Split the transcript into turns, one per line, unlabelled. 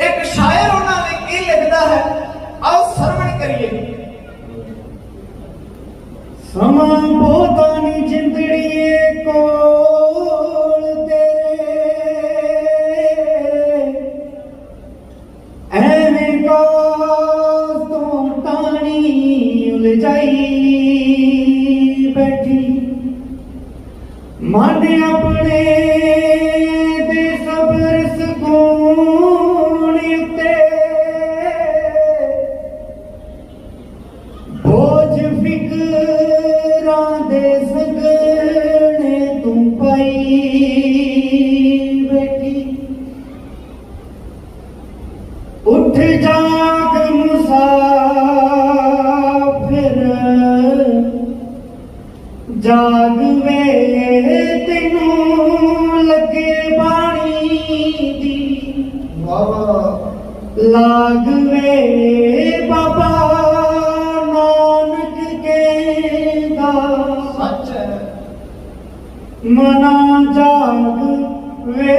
ਇੱਕ ਸ਼ਾਇਰ ਉਹਨਾਂ ਨੇ ਕੀ ਲਿਖਦਾ ਹੈ ਆਓ ਸਰਵਣ ਕਰੀਏ
ਸਮਾਂ ਬਹੁਤਾ ਨਹੀਂ ਜਿੰਦੜੀਏ ਕੋਲ ਤੇਰੇ ਐਵੇਂ ਕਾਸ ਤੋਂ ਤਾਣੀ ਉਲਝਾਈ ਬੈਠੀ ਮਨ ਆਪਣੇ ਉੱਠ ਜਾਗ ਮੁਸਾਫਿਰ। ਜਾਗ ਵੇ ਤੈਨੂੰ ਲੱਗੇ ਬਾਣੀ ਦੀ।
ਵਾਹ
ਲਾਗ ਵੇ ਬਾਬਾ ਨਾਨਕ ਕੇ ਦਾ।
ਸੱਚ
ਮਨਾ ਜਾਗ ਵੇ